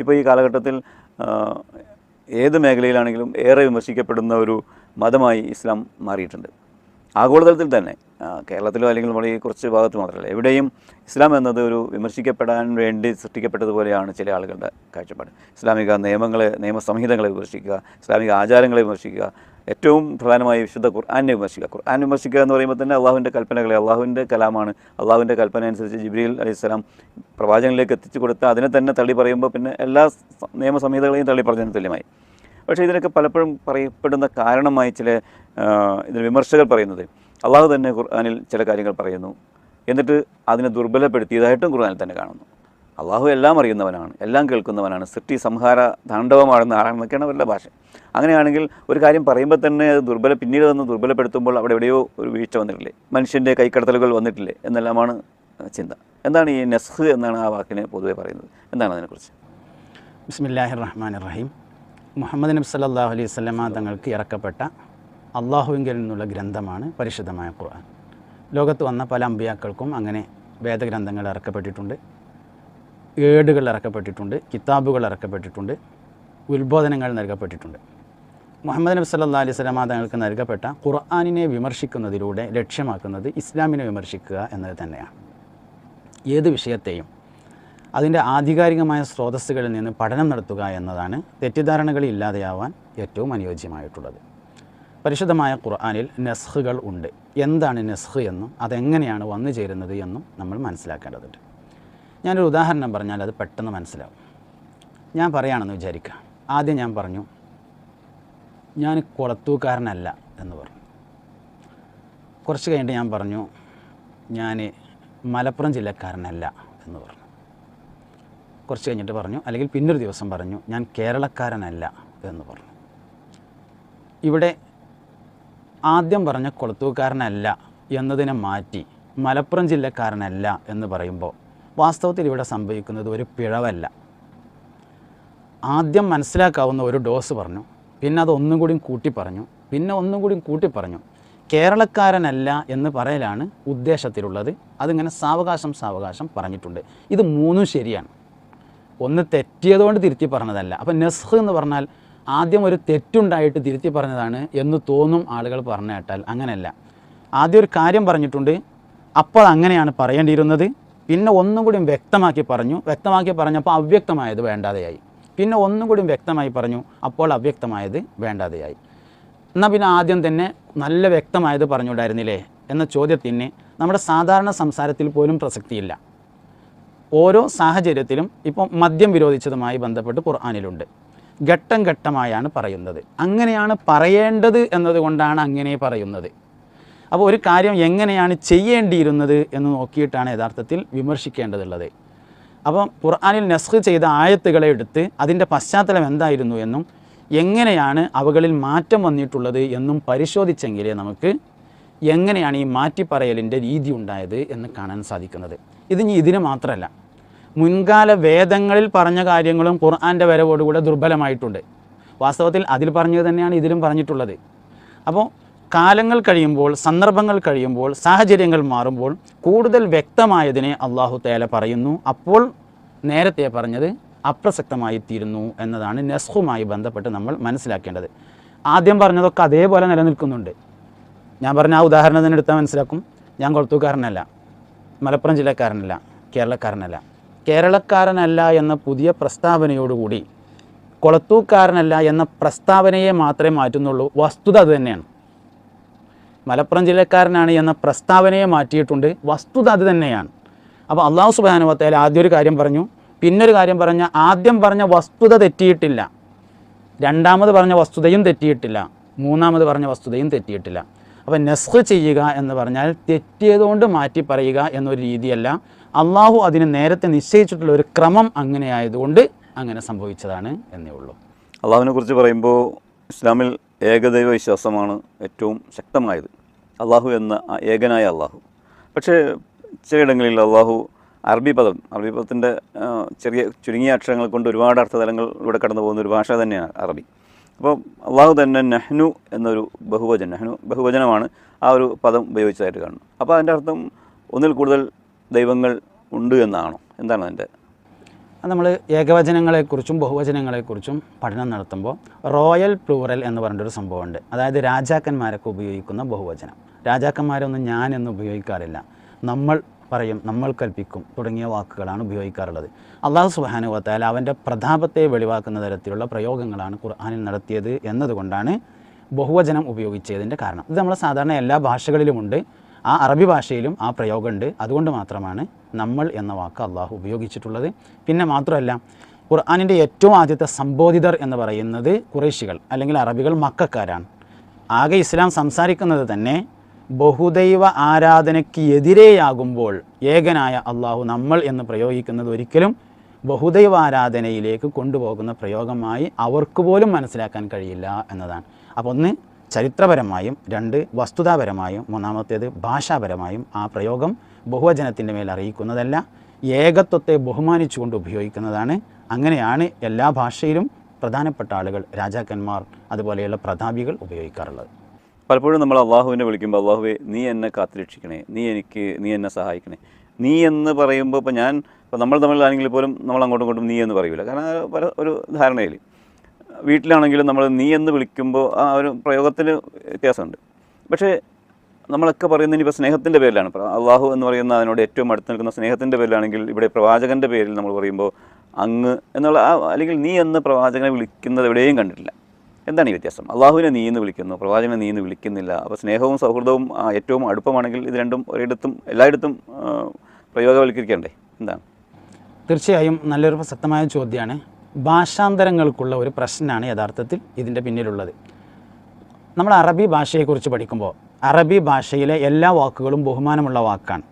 ഇപ്പോൾ ഈ കാലഘട്ടത്തിൽ ഏത് മേഖലയിലാണെങ്കിലും ഏറെ വിമർശിക്കപ്പെടുന്ന ഒരു മതമായി ഇസ്ലാം മാറിയിട്ടുണ്ട്. ആഗോളതലത്തിൽ തന്നെ കേരളത്തിലോ അല്ലെങ്കിൽ നമ്മുടെ ഈ കുറച്ച് ഭാഗത്ത് മാത്രമല്ല എവിടെയും ഇസ്ലാം എന്നത് ഒരു വിമർശിക്കപ്പെടാൻ വേണ്ടി സൃഷ്ടിക്കപ്പെട്ടതുപോലെയാണ് ചില ആളുകളുടെ കാഴ്ചപ്പാട്. ഇസ്ലാമിക നിയമങ്ങളെ നിയമസംഹിതങ്ങളെ വിമർശിക്കുക ഇസ്ലാമിക ആചാരങ്ങളെ വിമർശിക്കുക ഏറ്റവും പ്രധാനമായി വിശുദ്ധ ഖുർആാനെ വിമർശിക്കുക. ഖുർആൻ വിമർശിക്കുക എന്ന് പറയുമ്പോൾ തന്നെ അള്ളാഹുവിന്റെ കൽപ്പനകളെ അള്ളാഹുവിന്റെ കലാമാണ്. അള്ളാഹുവിന്റെ കൽപ്പന അനുസരിച്ച് ജിബ്രീൽ അലൈഹിസ്സലാം പ്രവാചകനിലേക്ക് എത്തിച്ചു കൊടുത്ത് അതിനെ തന്നെ തള്ളി പറയുമ്പോൾ പിന്നെ എല്ലാ നിയമസംഹിതകളെയും തള്ളി പറഞ്ഞതിന് തുല്യമായി. പക്ഷേ ഇതിനൊക്കെ പലപ്പോഴും പറയപ്പെടുന്ന കാരണമായി ചില ഇതിന് വിമർശകർ പറയുന്നത് അള്ളാഹു തന്നെ ഖുർആാനിൽ ചില കാര്യങ്ങൾ പറയുന്നു. എന്നിട്ട് അതിനെ ദുർബലപ്പെടുത്തിയതായിട്ടും ഖുർആാനിൽ തന്നെ കാണുന്നു. അള്ളാഹു എല്ലാം അറിയുന്നവനാണ് എല്ലാം കേൾക്കുന്നവനാണ്. സൃഷ്ടി സംഹാര താണ്ഡവമാണെന്ന് ആണെന്നൊക്കെയാണ് അവരുടെ ഭാഷ. അങ്ങനെയാണെങ്കിൽ ഒരു കാര്യം പറയുമ്പോൾ തന്നെ ദുർബല പിന്നീട് വന്ന് ദുർബലപ്പെടുത്തുമ്പോൾ അവിടെ എവിടെയോ ഒരു വീഴ്ച വന്നിട്ടില്ലേ? മനുഷ്യന്റെ കൈക്കടത്തലുകൾ വന്നിട്ടില്ലേ? എന്നെല്ലാമാണ് ചിന്ത. എന്താണ് ഈ നെസ്ഹ് എന്നാണ് ആ വാക്കിനെ പൊതുവെ പറയുന്നത്. എന്താണ് അതിനെക്കുറിച്ച്? ബിസ്മില്ലാഹി റഹ്മാൻ റഹീം മുഹമ്മദ് നബി സല്ലല്ലാഹു അലൈഹി വസല്ലമ തങ്ങൾക്ക് ഇറക്കപ്പെട്ട അള്ളാഹുവിങ്കിൽ നിന്നുള്ള ഗ്രന്ഥമാണ് പരിശുദ്ധമായ ഖുർആൻ. ലോകത്ത് വന്ന പല അമ്പിയാക്കൾക്കും അങ്ങനെ വേദഗ്രന്ഥങ്ങൾ ഇറക്കപ്പെട്ടിട്ടുണ്ട്. ഏടുകൾ ഇറക്കപ്പെട്ടിട്ടുണ്ട് കിതാബുകൾ ഇറക്കപ്പെട്ടിട്ടുണ്ട് ഉത്ബോധനങ്ങൾ നൽകപ്പെട്ടിട്ടുണ്ട്. മുഹമ്മദ് നബി സല്ലാ അലൈഹി സ്വലാമ തങ്ങൾക്ക് നൽകപ്പെട്ട ഖുർആാനിനെ വിമർശിക്കുന്നതിലൂടെ ലക്ഷ്യമാക്കുന്നത് ഇസ്ലാമിനെ വിമർശിക്കുക എന്നത് തന്നെയാണ്. ഏത് വിഷയത്തെയും അതിന്റെ ആധികാരികമായ സ്രോതസ്സുകളിൽ നിന്ന് പഠനം നടത്തുക എന്നതാണ് തെറ്റിദ്ധാരണകൾ ഇല്ലാതെയാവാൻ ഏറ്റവും അനുയോജ്യമായിട്ടുള്ളത്. പരിശുദ്ധമായ ഖുർആാനിൽ നെസ്ഹുകൾ ഉണ്ട്. എന്താണ് നെസ്ഹ് എന്നും അതെങ്ങനെയാണ് വന്നു ചേരുന്നത് എന്നും നമ്മൾ മനസ്സിലാക്കേണ്ടതുണ്ട്. ഞാനൊരു ഉദാഹരണം പറഞ്ഞാൽ അത് പെട്ടെന്ന് മനസ്സിലാവും. ഞാൻ പറയുകയാണെന്ന് വിചാരിക്കുക. ആദ്യം ഞാൻ പറഞ്ഞു ഞാൻ കുളത്തൂക്കാരനല്ല എന്ന് പറഞ്ഞു. കുറച്ച് കഴിഞ്ഞിട്ട് ഞാൻ പറഞ്ഞു ഞാൻ മലപ്പുറം ജില്ലക്കാരനല്ല എന്ന് പറഞ്ഞു. കുറച്ച് കഴിഞ്ഞിട്ട് പറഞ്ഞു അല്ലെങ്കിൽ പിന്നൊരു ദിവസം പറഞ്ഞു ഞാൻ കേരളക്കാരനല്ല എന്ന് പറഞ്ഞു. ഇവിടെ ആദ്യം പറഞ്ഞ കുളത്തൂക്കാരനല്ല എന്നതിനെ മാറ്റി മലപ്പുറം ജില്ലക്കാരനല്ല എന്ന് പറയുമ്പോൾ വാസ്തവത്തിൽ ഇവിടെ സംഭവിക്കുന്നത് ഒരു പിഴവല്ല. ആദ്യം മനസ്സിലാക്കാവുന്ന ഒരു ഡോസ് പറഞ്ഞു പിന്നെ അത് ഒന്നും കൂടി കൂട്ടി പറഞ്ഞു പിന്നെ ഒന്നും കൂടി കൂട്ടി പറഞ്ഞു. കേരളക്കാരനല്ല എന്ന് പറയലാണ് ഉദ്ദേശത്തിലുള്ളത്. അതിങ്ങനെ സാവകാശം സാവകാശം പറഞ്ഞിട്ടുണ്ട്. ഇത് മൂന്നും ശരിയാണ്. ഒന്ന് തെറ്റിയതുകൊണ്ട് തിരുത്തി പറഞ്ഞതല്ല. അപ്പം നെസ്ഹ് എന്ന് പറഞ്ഞാൽ ആദ്യം ഒരു തെറ്റുണ്ടായിട്ട് തിരുത്തി പറഞ്ഞതാണ് എന്ന് തോന്നും ആളുകൾ പറഞ്ഞു കേട്ടാൽ അങ്ങനെയല്ല. ആദ്യം ഒരു കാര്യം പറഞ്ഞിട്ടുണ്ട്. അപ്പോൾ അങ്ങനെയാണ് പറയേണ്ടിയിരുന്നത്. പിന്നെ ഒന്നും കൂടി വ്യക്തമാക്കി പറഞ്ഞു. വ്യക്തമാക്കി പറഞ്ഞപ്പോൾ അവ്യക്തമായത് വേണ്ടാതെയായി. പിന്നെ ഒന്നും കൂടി വ്യക്തമായി പറഞ്ഞു അപ്പോൾ അവ്യക്തമായത് വേണ്ടാതെയായി. എന്നാൽ പിന്നെ ആദ്യം തന്നെ നല്ല വ്യക്തമായത് പറഞ്ഞുണ്ടായിരുന്നില്ലേ എന്ന ചോദ്യത്തിന് നമ്മുടെ സാധാരണ സംസാരത്തിൽ പോലും പ്രസക്തിയില്ല. ഓരോ സാഹചര്യത്തിലും ഇപ്പോൾ മദ്യം വിരോധിച്ചതുമായി ബന്ധപ്പെട്ട് ഖുർആാനിലുണ്ട്. ഘട്ടം ഘട്ടമായാണ് പറയുന്നത്. അങ്ങനെയാണ് പറയേണ്ടത് എന്നതുകൊണ്ടാണ് അങ്ങനെ പറയുന്നത്. അപ്പോൾ ഒരു കാര്യം എങ്ങനെയാണ് ചെയ്യേണ്ടിയിരുന്നത് എന്ന് നോക്കിയിട്ടാണ് യഥാർത്ഥത്തിൽ വിമർശിക്കേണ്ടതുള്ളത്. അപ്പം ഖുർആാനിൽ നസ്ഖ് ചെയ്ത ആയത്തുകളെ എടുത്ത് അതിന്റെ പശ്ചാത്തലം എന്തായിരുന്നു എന്നും എങ്ങനെയാണ് അവകളിൽ മാറ്റം വന്നിട്ടുള്ളത് എന്നും പരിശോധിച്ചെങ്കിലേ നമുക്ക് എങ്ങനെയാണ് ഈ മാറ്റിപ്പറയലിന്റെ രീതി ഉണ്ടായത് എന്ന് കാണാൻ സാധിക്കുന്നത്. ഇത് ഇനി ഇതിന് മാത്രമല്ല മുൻകാല വേദങ്ങളിൽ പറഞ്ഞ കാര്യങ്ങളും ഖുർആന്റെ വരവോടുകൂടെ ദുർബലമായിട്ടുണ്ട്. വാസ്തവത്തിൽ അതിൽ പറഞ്ഞത് തന്നെയാണ് ഇതിലും പറഞ്ഞിട്ടുള്ളത്. അപ്പോൾ കാലങ്ങൾ കഴിയുമ്പോൾ സന്ദർഭങ്ങൾ കഴിയുമ്പോൾ സാഹചര്യങ്ങൾ മാറുമ്പോൾ കൂടുതൽ വ്യക്തമായതിനെ അള്ളാഹു തേല പറയുന്നു. അപ്പോൾ നേരത്തെ പറഞ്ഞത് അപ്രസക്തമായി തീരുന്നു എന്നതാണ് നെസ്ഹുമായി ബന്ധപ്പെട്ട് നമ്മൾ മനസ്സിലാക്കേണ്ടത്. ആദ്യം പറഞ്ഞതൊക്കെ അതേപോലെ നിലനിൽക്കുന്നുണ്ട്. ഞാൻ പറഞ്ഞ ആ ഉദാഹരണം തന്നെ എടുത്താൽ മനസ്സിലാക്കും. ഞാൻ കൊളത്തൂക്കാരനല്ല മലപ്പുറം ജില്ലക്കാരനല്ല കേരളക്കാരനല്ല. കേരളക്കാരനല്ല എന്ന പുതിയ പ്രസ്താവനയോടുകൂടി കൊളത്തൂക്കാരനല്ല എന്ന പ്രസ്താവനയെ മാത്രമേ മാറ്റുന്നുള്ളൂ. വസ്തുത അത് തന്നെയാണ്. മലപ്പുറം ജില്ലക്കാരനാണ് എന്ന പ്രസ്താവനയെ മാറ്റിയിട്ടുണ്ട്. വസ്തുത അത് തന്നെയാണ്. അപ്പോൾ അള്ളാഹു സുബാനുവത്തേൽ ആദ്യം ഒരു കാര്യം പറഞ്ഞു. പിന്നൊരു കാര്യം പറഞ്ഞ ആദ്യം പറഞ്ഞ വസ്തുത തെറ്റിയിട്ടില്ല. രണ്ടാമത് പറഞ്ഞ വസ്തുതയും തെറ്റിയിട്ടില്ല. മൂന്നാമത് പറഞ്ഞ വസ്തുതയും തെറ്റിയിട്ടില്ല. അപ്പോൾ നെസ്ഹ് ചെയ്യുക എന്ന് പറഞ്ഞാൽ തെറ്റിയതുകൊണ്ട് മാറ്റി പറയുക എന്നൊരു രീതിയല്ല. അള്ളാഹു അതിന് നേരത്തെ നിശ്ചയിച്ചിട്ടുള്ള ഒരു ക്രമം അങ്ങനെയായതുകൊണ്ട് അങ്ങനെ സംഭവിച്ചതാണ് എന്നേ ഉള്ളൂ. അള്ളാഹുവിനെ കുറിച്ച് പറയുമ്പോൾ ഇസ്ലാമിൽ ഏകദൈവ വിശ്വാസമാണ് ഏറ്റവും ശക്തമായത്. അള്ളാഹു എന്ന ഏകനായ അള്ളാഹു. പക്ഷേ ചിലയിടങ്ങളിൽ അള്ളാഹു അറബി പദം അറബി പദത്തിന്റെ ചെറിയ ചുരുങ്ങിയ അക്ഷരങ്ങൾ കൊണ്ട് ഒരുപാട് അർത്ഥതലങ്ങൾ ഇവിടെ കടന്നു പോകുന്ന ഒരു ഭാഷ തന്നെയാണ് അറബി. അപ്പോൾ അള്ളാഹു തന്നെ നെഹ്നു എന്നൊരു ബഹുവചനം നെഹ്നു ബഹുവചനമാണ് ആ ഒരു പദം ഉപയോഗിച്ചതായിട്ട് കാണുന്നു അപ്പോൾ അതിന്റെ അർത്ഥം ഒന്നിൽ കൂടുതൽ ദൈവങ്ങൾ ഉണ്ട് എന്നാണോ? എന്താണ് അതിന്റെ? നമ്മൾ ഏകവചനങ്ങളെക്കുറിച്ചും ബഹുവചനങ്ങളെക്കുറിച്ചും പഠനം നടത്തുമ്പോൾ റോയൽ പ്ലൂറൽ എന്ന് പറഞ്ഞൊരു സംഭവമുണ്ട്. അതായത് രാജാക്കന്മാരൊക്കെ ഉപയോഗിക്കുന്ന ബഹുവചനം. രാജാക്കന്മാരൊന്നും ഞാൻ എന്ന് ഉപയോഗിക്കാറില്ല. നമ്മൾ പറയും നമ്മൾ കൽപ്പിക്കും തുടങ്ങിയ വാക്കുകളാണ് ഉപയോഗിക്കാറുള്ളത്. അള്ളാഹു സുബാനുവത്താൽ അവന്റെ പ്രതാപത്തെ വെളിവാക്കുന്ന തരത്തിലുള്ള പ്രയോഗങ്ങളാണ് ഖുർആാനിൽ നടത്തിയത് എന്നതുകൊണ്ടാണ് ബഹുവചനം ഉപയോഗിച്ചതിന്റെ കാരണം. ഇത് നമ്മൾ സാധാരണ എല്ലാ ഭാഷകളിലുമുണ്ട്. ആ അറബി ഭാഷയിലും ആ പ്രയോഗമുണ്ട്. അതുകൊണ്ട് മാത്രമാണ് നമ്മൾ എന്ന വാക്ക് അള്ളാഹു ഉപയോഗിച്ചിട്ടുള്ളത്. പിന്നെ മാത്രമല്ല ഖുർആാനിന്റെ ഏറ്റവും ആദ്യത്തെ സംബോധിതർ എന്ന് പറയുന്നത് കുറേശികൾ അല്ലെങ്കിൽ അറബികൾ മക്കാരാണ്. ആകെ ഇസ്ലാം സംസാരിക്കുന്നത് തന്നെ ബഹുദൈവ ആരാധനയ്ക്ക് എതിരെയാകുമ്പോൾ ഏകനായ അള്ളാഹു നമ്മൾ എന്ന് പ്രയോഗിക്കുന്നത് ഒരിക്കലും ബഹുദൈവ ആരാധനയിലേക്ക് കൊണ്ടുപോകുന്ന പ്രയോഗമായി അവർക്ക് പോലും മനസ്സിലാക്കാൻ കഴിയില്ല എന്നതാണ്. അപ്പോൾ ഒന്ന് ചരിത്രപരമായും രണ്ട് വസ്തുതാപരമായും മൂന്നാമത്തേത് ഭാഷാപരമായും ആ പ്രയോഗം ബഹുവചനത്തിന്റെ മേൽ അറിയിക്കുന്നതല്ല ഏകത്വത്തെ ബഹുമാനിച്ചുകൊണ്ട് ഉപയോഗിക്കുന്നതാണ്. അങ്ങനെയാണ് എല്ലാ ഭാഷയിലും പ്രധാനപ്പെട്ട ആളുകൾ രാജാക്കന്മാർ അതുപോലെയുള്ള പ്രതാപികൾ ഉപയോഗിക്കാറുള്ളത്. പലപ്പോഴും നമ്മൾ അള്ളാഹുവിനെ വിളിക്കുമ്പോൾ അള്ളാഹുവെ നീ എന്നെ കാത്തുരക്ഷിക്കണേ. നീ എനിക്ക് നീ എന്നെ സഹായിക്കണേ. നീ എന്ന് പറയുമ്പോൾ ഇപ്പോൾ ഞാൻ ഇപ്പോൾ നമ്മൾ തമ്മിലാണെങ്കിൽ പോലും നമ്മൾ അങ്ങോട്ടും ഇങ്ങോട്ടും നീ എന്ന് പറയില്ല കാരണം പല ഒരു ധാരണയിൽ. വീട്ടിലാണെങ്കിലും നമ്മൾ നീ എന്ന് വിളിക്കുമ്പോൾ ആ ഒരു പ്രയോഗത്തിന് വ്യത്യാസമുണ്ട്. പക്ഷേ നമ്മളൊക്കെ പറയുന്നത് ഇനിയിപ്പോൾ സ്നേഹത്തിന്റെ പേരിലാണ്. അള്ളാഹു എന്ന് പറയുന്ന അതിനോട് ഏറ്റവും അടുത്ത് നിൽക്കുന്ന സ്നേഹത്തിന്റെ പേരിലാണെങ്കിൽ ഇവിടെ പ്രവാചകന്റെ പേരിൽ നമ്മൾ പറയുമ്പോൾ അങ്ങ് എന്നുള്ള ആ അല്ലെങ്കിൽ നീ എന്ന് പ്രവാചകനെ വിളിക്കുന്നത് എവിടെയും കണ്ടിട്ടില്ല. എന്താണ് ഈ വ്യത്യാസം? അള്ളാഹുവിനെ നീ എന്ന് വിളിക്കുന്നു പ്രവാചകനെ നീ എന്ന് വിളിക്കുന്നില്ല അപ്പോൾ സ്നേഹവും സൗഹൃദവും ഏറ്റവും അടുപ്പമാണെങ്കിൽ ഇത് രണ്ടും ഒരിടത്തും എല്ലായിടത്തും പ്രയോഗവൽക്കരിക്കണ്ടേ? എന്താണ്? തീർച്ചയായും നല്ലൊരു പ്രസക്തമായ ചോദ്യമാണ് ഭാഷാന്തരങ്ങൾക്കുള്ള ഒരു പ്രശ്നമാണ് യഥാർത്ഥത്തിൽ ഇതിന്റെ പിന്നിലുള്ളത്. നമ്മൾ അറബി ഭാഷയെക്കുറിച്ച് പഠിക്കുമ്പോൾ അറബി ഭാഷയിലെ എല്ലാ വാക്കുകളും ബഹുമാനമുള്ള വാക്കാണ്.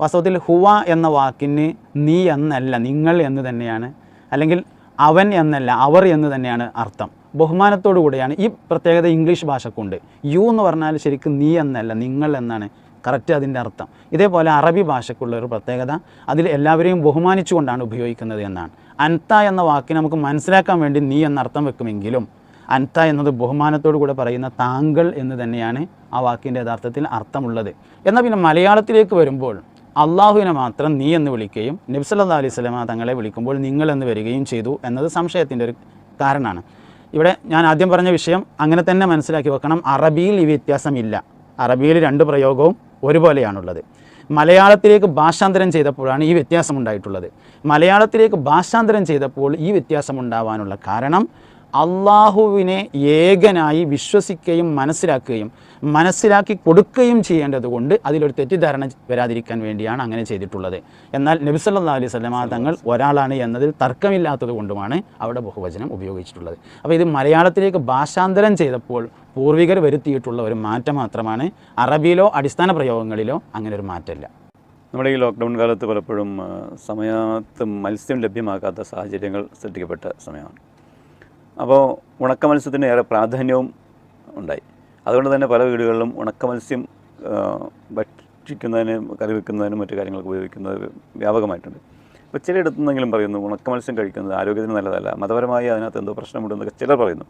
വാസ്തവത്തിൽ ഹുവ എന്ന വാക്കിന് നീ എന്നല്ല നിങ്ങൾ എന്ന് തന്നെയാണ് അല്ലെങ്കിൽ അവൻ എന്നല്ല അവർ എന്ന് തന്നെയാണ് അർത്ഥം. ബഹുമാനത്തോടു കൂടിയാണ്. ഈ പ്രത്യേകത ഇംഗ്ലീഷ് ഭാഷക്കുണ്ട്. യു എന്ന് പറഞ്ഞാൽ ശരിക്കും നീ എന്നല്ല നിങ്ങൾ എന്നാണ്. കറക്റ്റ് അതിന്റെ അർത്ഥം. ഇതേപോലെ അറബി ഭാഷയ്ക്കുള്ള ഒരു പ്രത്യേകത അതിൽ എല്ലാവരെയും ബഹുമാനിച്ചുകൊണ്ടാണ് ഉപയോഗിക്കുന്നത് എന്നാണ്. അൻത എന്ന വാക്കി നമുക്ക് മനസ്സിലാക്കാൻ വേണ്ടി നീ എന്ന അർത്ഥം വെക്കുമെങ്കിലും അൻത എന്നത് ബഹുമാനത്തോടു കൂടെ പറയുന്ന താങ്കൾ എന്ന് തന്നെയാണ് ആ വാക്കിന്റെ യഥാർത്ഥത്തിൽ അർത്ഥമുള്ളത്. എന്നാൽ പിന്നെ മലയാളത്തിലേക്ക് വരുമ്പോൾ അള്ളാഹുവിനെ മാത്രം നീ എന്ന് വിളിക്കുകയും നബ്സല്ലാ അലൈഹി സ്വലമ തങ്ങളെ വിളിക്കുമ്പോൾ നിങ്ങൾ എന്ന് വരികയും ചെയ്തു എന്നത് സംശയത്തിന്റെ ഒരു കാരണമാണ്. ഇവിടെ ഞാൻ ആദ്യം പറഞ്ഞ വിഷയം അങ്ങനെ തന്നെ മനസ്സിലാക്കി വെക്കണം. അറബിയിൽ ഈ വ്യത്യാസമില്ല. അറബിയിൽ രണ്ട് പ്രയോഗവും ഒരുപോലെയാണുള്ളത്. മലയാളത്തിലേക്ക് ഭാഷാന്തരം ചെയ്തപ്പോഴാണ് ഈ വ്യത്യാസം ഉണ്ടായിട്ടുള്ളത്. മലയാളത്തിലേക്ക് ഭാഷാന്തരം ചെയ്തപ്പോൾ ഈ വ്യത്യാസം ഉണ്ടാവാനുള്ള കാരണം അള്ളാഹുവിനെ ഏകനായി വിശ്വസിക്കുകയും മനസ്സിലാക്കുകയും മനസ്സിലാക്കി കൊടുക്കുകയും ചെയ്യേണ്ടതുകൊണ്ട് അതിലൊരു തെറ്റിദ്ധാരണ വരാതിരിക്കാൻ വേണ്ടിയാണ് അങ്ങനെ ചെയ്തിട്ടുള്ളത്. എന്നാൽ നബി സല്ലല്ലാഹു അലൈഹി സ്വലമാ തങ്ങൾ ഒരാളാണ് എന്നതിൽ തർക്കമില്ലാത്തത് കൊണ്ടുമാണ് അവിടെ ബഹുവചനം ഉപയോഗിച്ചിട്ടുള്ളത്. അപ്പോൾ ഇത് മലയാളത്തിലേക്ക് ഭാഷാന്തരം ചെയ്തപ്പോൾ പൂർവികർ വരുത്തിയിട്ടുള്ള ഒരു മാറ്റം മാത്രമാണ് അറബിയിലോ അടിസ്ഥാന പ്രയോഗങ്ങളിലോ അങ്ങനെ ഒരു മാറ്റമില്ല. നമ്മുടെ ഈ ലോക്ക്ഡൗൺ കാലത്ത് പലപ്പോഴും സമയത്ത് മത്സ്യം ലഭ്യമാക്കാത്ത സാഹചര്യങ്ങൾ സൃഷ്ടിക്കപ്പെട്ട സമയമാണ്. അപ്പോൾ ഉണക്ക മത്സ്യത്തിന് ഏറെ പ്രാധാന്യവും ഉണ്ടായി. അതുകൊണ്ട് തന്നെ പല വീടുകളിലും ഉണക്ക മത്സ്യം ഭക്ഷിക്കുന്നതിന് കറി വെക്കുന്നതിനും മറ്റു കാര്യങ്ങൾക്ക് ഉപയോഗിക്കുന്നത് വ്യാപകമായിട്ടുണ്ട്. അപ്പോൾ ചിലയിടത്തു നിന്നെങ്കിലും പറയുന്നു ഉണക്ക മത്സ്യം കഴിക്കുന്നത് ആരോഗ്യത്തിന് നല്ലതല്ല മതപരമായി അതിനകത്ത് എന്തോ പ്രശ്നമുണ്ടെന്നൊക്കെ ചിലർ പറയുന്നു.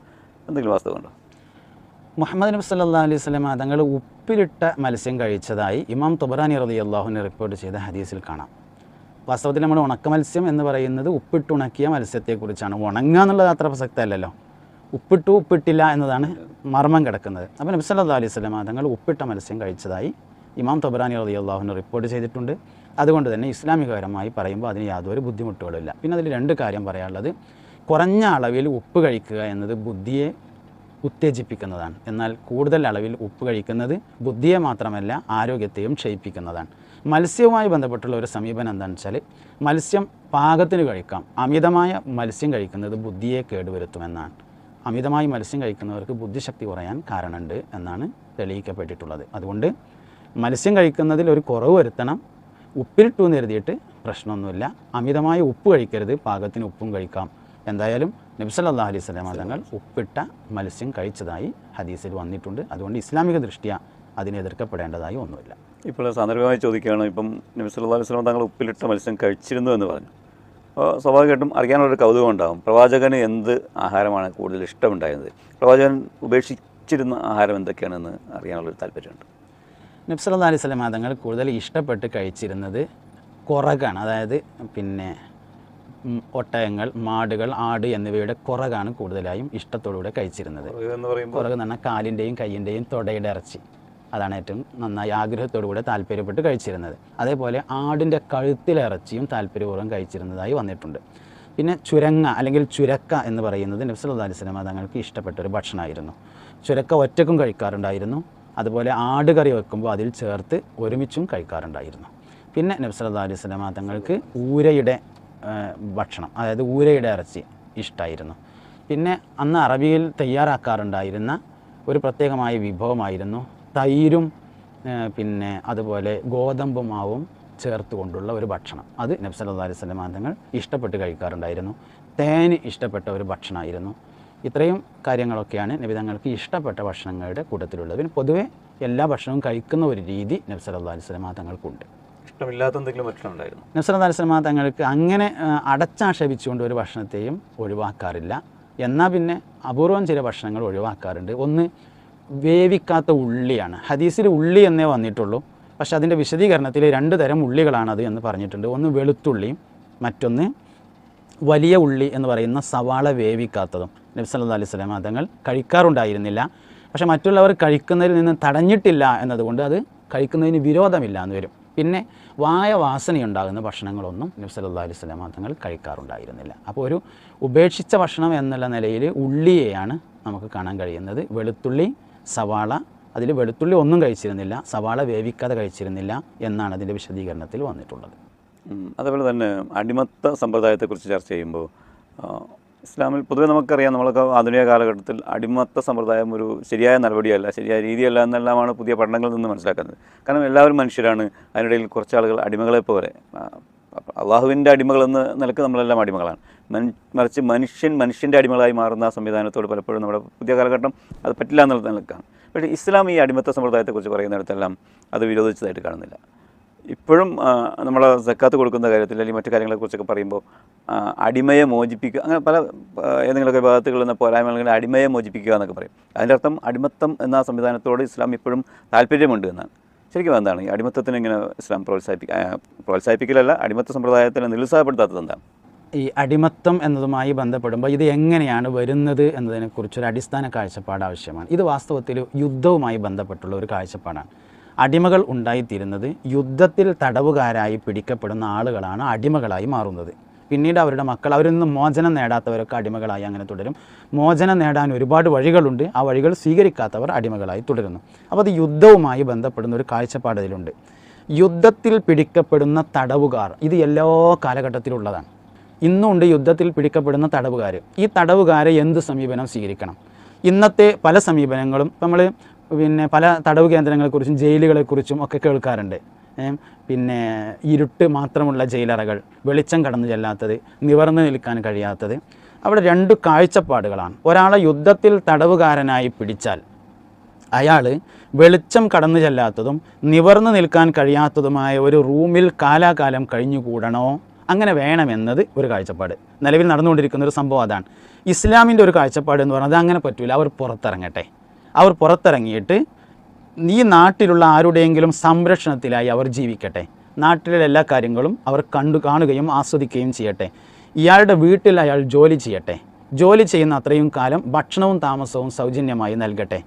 എന്തെങ്കിലും വാസ്തവമുണ്ടോ? മുഹമ്മദ് നബി സല്ലാ അലൈഹി സ്വലമ തങ്ങൾ ഉപ്പിലിട്ട മത്സ്യം കഴിച്ചതായി ഇമാം തുബറാനി റതി അള്ളാഹുവിനെ റിപ്പോർട്ട് ചെയ്ത ഹദീസിൽ കാണാം. വാസ്തവത്തിൽ നമ്മൾ ഉണക്ക മത്സ്യം എന്ന് പറയുന്നത് ഉപ്പിട്ടുണക്കിയ മത്സ്യത്തെക്കുറിച്ചാണ്. ഉണങ്ങുക എന്നുള്ളത് അത്ര പ്രസക്തമല്ലല്ലോ. ഉപ്പിട്ടു ഉപ്പിട്ടില്ല എന്നതാണ് മർമ്മം കിടക്കുന്നത്. അപ്പോൾ നബി സല്ലാ അലൈഹി തങ്ങൾ ഉപ്പിട്ട മത്സ്യം കഴിച്ചതായി ഇമാം തൊബറാനി റതി അള്ളാഹുവിനെ റിപ്പോർട്ട് ചെയ്തിട്ടുണ്ട്. അതുകൊണ്ട് തന്നെ ഇസ്ലാമികപരമായി പറയുമ്പോൾ അതിന് യാതൊരു ബുദ്ധിമുട്ടുകളില്ല പിന്നെ അതിൽ രണ്ട് കാര്യം പറയാനുള്ളത്. കുറഞ്ഞ അളവിൽ ഉപ്പ് കഴിക്കുക എന്നത് ബുദ്ധിയെ ഉത്തേജിപ്പിക്കുന്നതാണ്. എന്നാൽ കൂടുതൽ അളവിൽ ഉപ്പ് കഴിക്കുന്നത് ബുദ്ധിയെ മാത്രമല്ല ആരോഗ്യത്തെയും ക്ഷയിപ്പിക്കുന്നതാണ്. മത്സ്യവുമായി ബന്ധപ്പെട്ടുള്ള ഒരു സമീപനം എന്താണെന്ന് വെച്ചാൽ മത്സ്യം പാകത്തിന് കഴിക്കാം. അമിതമായ മത്സ്യം കഴിക്കുന്നത് ബുദ്ധിയെ കേടുവരുത്തുമെന്നാണ്. അമിതമായി മത്സ്യം കഴിക്കുന്നവർക്ക് ബുദ്ധിശക്തി കുറയാൻ കാരണമുണ്ട് എന്നാണ് തെളിയിക്കപ്പെട്ടിട്ടുള്ളത്. അതുകൊണ്ട് മത്സ്യം കഴിക്കുന്നതിൽ ഒരു കുറവ് വരുത്തണം. ഉപ്പിലിട്ടു എന്ന് എഴുതിയിട്ട് പ്രശ്നമൊന്നുമില്ല. അമിതമായ ഉപ്പ് കഴിക്കരുത്. പാകത്തിന് ഉപ്പും കഴിക്കാം. എന്തായാലും നബ്സല്ലാ അലൈഹി സ്വലാം തങ്ങൾ ഉപ്പിട്ട മത്സ്യം കഴിച്ചതായി ഹദീസിൽ വന്നിട്ടുണ്ട്. അതുകൊണ്ട് ഇസ്ലാമിക ദൃഷ്ടിയ അതിനെ എതിർക്കപ്പെടേണ്ടതായി ഒന്നുമില്ല. ഇപ്പോൾ സാന്ദർഭികമായി ചോദിക്കുകയാണ് ഇപ്പം നബി സല്ലല്ലാഹു അലൈഹി വസല്ലം തങ്ങൾ ഉപ്പിലിട്ട മത്സ്യം കഴിച്ചിരുന്നു എന്ന് പറഞ്ഞു. അപ്പോൾ സ്വാഭാവികമായിട്ടും അറിയാനുള്ളൊരു കൗതുകം ഉണ്ടാകും പ്രവാചകന് എന്ത് ആഹാരമാണ് കൂടുതൽ ഇഷ്ടമുണ്ടായിരുന്നത്? പ്രവാചകൻ ഉപേക്ഷിച്ചിരുന്ന ആഹാരം എന്തൊക്കെയാണെന്ന് അറിയാനുള്ളൊരു താല്പര്യമുണ്ട്. നബ്സല്ലാ അലൈഹി സ്വലം തങ്ങൾ കൂടുതൽ ഇഷ്ടപ്പെട്ട് കഴിച്ചിരുന്നത് കുറകാണ് അതായത് പിന്നെ ഒട്ടയങ്ങൾ ഒട്ടകങ്ങൾ മാടുകൾ ആട് എന്നിവയുടെ കുറകാണ് കൂടുതലായും ഇഷ്ടത്തോടുകൂടെ കഴിച്ചിരുന്നത്. എന്ന് പറയുമ്പോൾ കുറക് എന്ന് പറഞ്ഞാൽ കാലിന്റെയും കയ്യിന്റെയും തൊടയുടെ ഇറച്ചി. അതാണ് ഏറ്റവും നന്നായി ആഗ്രഹത്തോടുകൂടെ താല്പര്യപ്പെട്ട് കഴിച്ചിരുന്നത്. അതേപോലെ ആടിന്റെ കഴുത്തിലിറച്ചിയും താല്പര്യപൂർവം കഴിച്ചിരുന്നതായി വന്നിട്ടുണ്ട്. പിന്നെ ചുരങ്ങ അല്ലെങ്കിൽ ചുരക്ക എന്ന് പറയുന്നത് നബ്സല്ലാ അലൈഹി സ്വലമ തങ്ങൾക്ക് ഇഷ്ടപ്പെട്ട ഒരു ഭക്ഷണമായിരുന്നു. ചുരക്ക ഒറ്റക്കും കഴിക്കാറുണ്ടായിരുന്നു. അതുപോലെ ആട് കറി വെക്കുമ്പോൾ അതിൽ ചേർത്ത് ഒരുമിച്ചും കഴിക്കാറുണ്ടായിരുന്നു. പിന്നെ നബ്സല്ലാ അലൈഹി തങ്ങൾക്ക് ഊരയുടെ ഭക്ഷണം അതായത് ഊരയുടെ ഇറച്ചി ഇഷ്ടമായിരുന്നു പിന്നെ അന്ന് അറബിയിൽ തയ്യാറാക്കാറുണ്ടായിരുന്ന ഒരു പ്രത്യേകമായ വിഭവമായിരുന്നു തൈരും പിന്നെ അതുപോലെ ഗോതമ്പ് മാവും ചേർത്ത് കൊണ്ടുള്ള ഒരു ഭക്ഷണം. അത് നബ്സല്ലാ അലൈഹി സ്വലം തങ്ങൾ ഇഷ്ടപ്പെട്ട് കഴിക്കാറുണ്ടായിരുന്നു. തേന് ഇഷ്ടപ്പെട്ട ഒരു ഭക്ഷണമായിരുന്നു. ഇത്രയും കാര്യങ്ങളൊക്കെയാണ് നബി തങ്ങൾക്ക് ഇഷ്ടപ്പെട്ട ഭക്ഷണങ്ങളുടെ കൂട്ടത്തിലുള്ളത്. പിന്നെ പൊതുവെ എല്ലാ ഭക്ഷണവും കഴിക്കുന്ന ഒരു രീതി നബ്സല്ലാ അലൈഹി സ്വലം തങ്ങൾക്കുണ്ട്. ഇഷ്ടമില്ലാത്ത എന്തെങ്കിലും ഭക്ഷണം ഉണ്ടായിരുന്നു? നസ്രത് അലിസ്ലമ തങ്ങൾക്ക് അങ്ങനെ അടച്ചാക്ഷേപിച്ചുകൊണ്ട് ഒരു ഭക്ഷണത്തെയും ഒഴിവാക്കാറില്ല. എന്നാൽ പിന്നെ അപൂർവം ചില ഭക്ഷണങ്ങൾ ഒഴിവാക്കാറുണ്ട്. ഒന്ന് വേവിക്കാത്ത ഉള്ളിയാണ്. ഹദീസിൽ ഉള്ളി എന്നേ വന്നിട്ടുള്ളൂ. പക്ഷേ അതിന്റെ വിശദീകരണത്തിൽ രണ്ട് തരം ഉള്ളികളാണത് എന്ന് പറഞ്ഞിട്ടുണ്ട്. ഒന്ന് വെളുത്തുള്ളിയും മറ്റൊന്ന് വലിയ ഉള്ളി എന്ന് പറയുന്ന സവാള വേവിക്കാത്തതും. നബി സല്ലല്ലാഹു അലൈഹി വസല്ലം തങ്ങൾ കഴിക്കാറുണ്ടായിരുന്നില്ല. പക്ഷേ മറ്റുള്ളവർ കഴിക്കുന്നതിൽ നിന്ന് തടഞ്ഞിട്ടില്ല എന്നതുകൊണ്ട് അത് കഴിക്കുന്നതിന് വിരോധമില്ല എന്ന് വരും. പിന്നെ വായ വാസനയുണ്ടാകുന്ന ഭക്ഷണങ്ങളൊന്നും നബി സല്ലല്ലാഹു അലൈഹി വസല്ലം തങ്ങൾ കഴിക്കാറുണ്ടായിരുന്നില്ല. അപ്പോൾ ഒരു ഉപേക്ഷിച്ച ഭക്ഷണം എന്നുള്ള നിലയിൽ ഉള്ളിയെയാണ് നമുക്ക് കാണാൻ കഴിയുന്നത്. വെളുത്തുള്ളി സവാള അതിൽ വെളുത്തുള്ളി ഒന്നും കഴിച്ചിരുന്നില്ല. സവാള വേവിക്കാതെ കഴിച്ചിരുന്നില്ല എന്നാണ് അതിന്റെ വിശദീകരണത്തിൽ വന്നിട്ടുള്ളത്. അതേപോലെ തന്നെ അടിമത്ത സമ്പ്രദായത്തെക്കുറിച്ച് ചർച്ച ചെയ്യുമ്പോൾ ഇസ്ലാമിൽ പൊതുവെ നമുക്കറിയാം നമ്മളൊക്കെ ആധുനിക കാലഘട്ടത്തിൽ അടിമത്ത സമ്പ്രദായം ഒരു ശരിയായ നടപടിയല്ല ശരിയായ രീതിയല്ല എന്നെല്ലാമാണ് പുതിയ പഠനങ്ങളിൽ നിന്ന് മനസ്സിലാക്കുന്നത്. കാരണം എല്ലാവരും മനുഷ്യരാണ്. അതിനിടയിൽ കുറച്ച് ആളുകൾ അടിമകളെ പോലെ അള്ളാഹുവിന്റെ അടിമകളെന്ന് നിലയ്ക്ക് നമ്മളെല്ലാം അടിമകളാണ്. മറിച്ച് മനുഷ്യൻ മനുഷ്യന്റെ അടിമകളായി മാറുന്ന സംവിധാനത്തോട് പലപ്പോഴും നമ്മുടെ പുതിയ കാലഘട്ടം അത് പറ്റില്ല എന്നുള്ള നിലക്കാണ്. പക്ഷേ ഇസ്ലാം ഈ അടിമത്ത സമ്പ്രദായത്തെക്കുറിച്ച് പറയുന്നിടത്തെല്ലാം അത് വിരോധിച്ചതായിട്ട് കാണുന്നില്ല. ഇപ്പോഴും നമ്മൾ സക്കാത്ത് കൊടുക്കുന്ന കാര്യത്തിൽ അല്ലെങ്കിൽ മറ്റു കാര്യങ്ങളെക്കുറിച്ചൊക്കെ പറയുമ്പോൾ അടിമയെ മോചിപ്പിക്കുക അങ്ങനെ പല ഏതെങ്കിലുമൊക്കെ വിഭാഗത്തിൽ നിന്ന് പോരായ്മകൾ അടിമയെ മോചിപ്പിക്കുക എന്നൊക്കെ പറയും. അതിന്റെ അർത്ഥം അടിമത്തം എന്ന സംവിധാനത്തോട് ഇസ്ലാം ഇപ്പോഴും താല്പര്യമുണ്ട് എന്നാണ്. ശരിക്കും എന്താണ് ഈ അടിമത്തത്തിന് ഇങ്ങനെ ഇസ്ലാം പ്രോത്സാഹിപ്പിക്കുക പ്രോത്സാഹിപ്പിക്കലല്ല അടിമത്ത സമ്പ്രദായത്തിനെ നിരുത്സാഹപ്പെടുത്താത്തത് എന്താണ്? ഈ അടിമത്തം എന്നതുമായി ബന്ധപ്പെടുമ്പോൾ ഇത് എങ്ങനെയാണ് വരുന്നത് എന്നതിനെക്കുറിച്ചൊരു അടിസ്ഥാന കാഴ്ചപ്പാട് ആവശ്യമാണ്. ഇത് വാസ്തവത്തിൽ യുദ്ധവുമായി ബന്ധപ്പെട്ടുള്ള ഒരു കാഴ്ചപ്പാടാണ്. അടിമകൾ ഉണ്ടായിത്തീരുന്നത് യുദ്ധത്തിൽ തടവുകാരായി പിടിക്കപ്പെടുന്ന ആളുകളാണ് അടിമകളായി മാറുന്നത്. പിന്നീട് അവരുടെ മക്കൾ അവരിൽ നിന്ന് മോചനം നേടാത്തവരൊക്കെ അടിമകളായി അങ്ങനെ തുടരും. മോചനം നേടാൻ ഒരുപാട് വഴികളുണ്ട്. ആ വഴികൾ സ്വീകരിക്കാത്തവർ അടിമകളായി തുടരുന്നു. അപ്പോൾ അത് യുദ്ധവുമായി ബന്ധപ്പെടുന്ന ഒരു കാഴ്ചപ്പാട് ഇതിലുണ്ട് യുദ്ധത്തിൽ പിടിക്കപ്പെടുന്ന തടവുകാർ ഇത് എല്ലാ കാലഘട്ടത്തിലുള്ളതാണ്. ഇന്നുണ്ട് യുദ്ധത്തിൽ പിടിക്കപ്പെടുന്ന തടവുകാർ. ഈ തടവുകാരെ എന്ത് സമീപനം സ്വീകരിക്കണം? ഇന്നത്തെ പല സമീപനങ്ങളും നമ്മൾ പിന്നെ പല തടവ് കേന്ദ്രങ്ങളെക്കുറിച്ചും ജയിലുകളെക്കുറിച്ചും ഒക്കെ കേൾക്കാറുണ്ട്. പിന്നെ ഇരുട്ട് മാത്രമുള്ള ജയിലറകൾ വെളിച്ചം കടന്നു ചെല്ലാത്തത് നിവർന്നു നിൽക്കാൻ കഴിയാത്തത്. അവിടെ രണ്ട് കാഴ്ചപ്പാടുകളാണ്. ഒരാളെ യുദ്ധത്തിൽ തടവുകാരനായി പിടിച്ചാൽ അയാൾ വെളിച്ചം കടന്നു ചെല്ലാത്തതും നിവർന്നു നിൽക്കാൻ കഴിയാത്തതുമായ ഒരു റൂമിൽ കാലാകാലം കഴിഞ്ഞുകൂടണോ? അങ്ങനെ വേണമെന്നത് ഒരു കാഴ്ചപ്പാട്. നിലവിൽ നടന്നുകൊണ്ടിരിക്കുന്ന ഒരു സംഭവം അതാണ്. ഇസ്ലാമിന്റെ ഒരു കാഴ്ചപ്പാട് എന്ന് പറഞ്ഞാൽ അങ്ങനെ പറ്റൂല. അവർ പുറത്തിറങ്ങട്ടെ. അവർ പുറത്തിറങ്ങിയിട്ട് ഈ നാട്ടിലുള്ള ആരുടെയെങ്കിലും സംരക്ഷണത്തിലായി അവർ ജീവിക്കട്ടെ. നാട്ടിലെ എല്ലാ കാര്യങ്ങളും അവർ കണ്ടു കാണുകയും ആസ്വദിക്കുകയും ചെയ്യട്ടെ. ഇയാളുടെ വീട്ടിൽ അയാൾ ജോലി ചെയ്യട്ടെ. ജോലി ചെയ്യുന്ന അത്രയും കാലം ഭക്ഷണവും താമസവും സൗജന്യമായി നൽകട്ടെ.